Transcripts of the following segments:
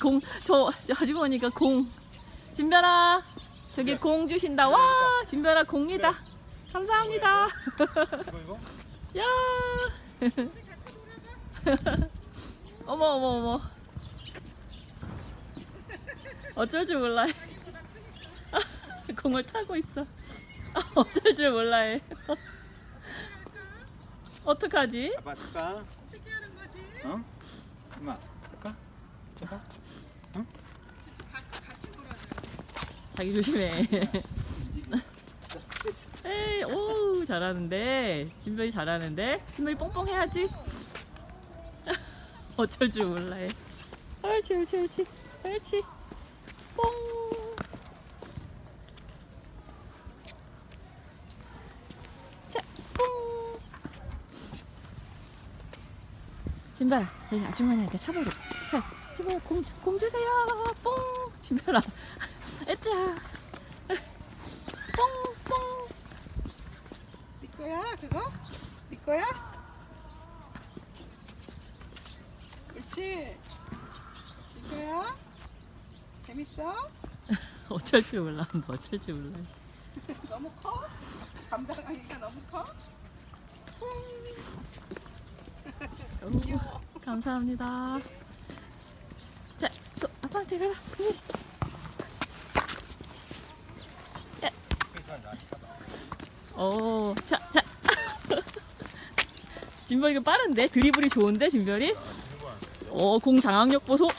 공, 저, 저 아주머니가 공. 진별아, 저기 공 주신다. 와, 진별아 공이다. 감사합니다. 이거 이거? 야. 어머 어머 어머. 어쩔 줄 몰라. 공을 타고 있어. 어쩔 줄 몰라 해. 어떡하지? 아빠 줄까? 어? 엄마 줄까? 줄까? 자기 조심해. 에이, 오, 잘하는데. 진별이 잘하는데. 진별이 뽕뽕 해야지. 어쩔 줄 몰라 해. 옳지, 옳지, 옳지. 옳지. 뽕. 진별아, 저희 아주머니한테 차보고. 진 별아, 공, 주- 공 주세요. 뽕. 진별아. 애자. 뽕뽕. 네 거야 그거? 네 거야? 그렇지. 네 거야? 재밌어? 어쩔 줄 몰라. 뭐 어쩔 줄 몰라. 너무 커? 감당하기가 너무 커? 뿡. 오, 감사합니다. 아빠한테 가봐. 예. 오, 자, 자. 진별이가 빠른데? 드리블이 좋은데, 진별이? 오, 공 장악력 보소.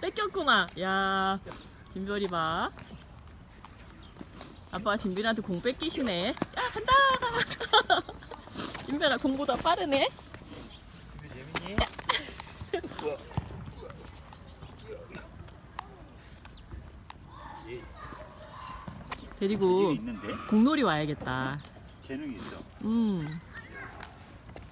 뺏겼구나. 야, 진별이 봐. 아빠가 진별이한테 공 뺏기시네. 야, 간다! 진별아, 공보다 빠르네. 재밌니? 얘 데리고? 공놀이 와야겠다. 재능이 있어. 음,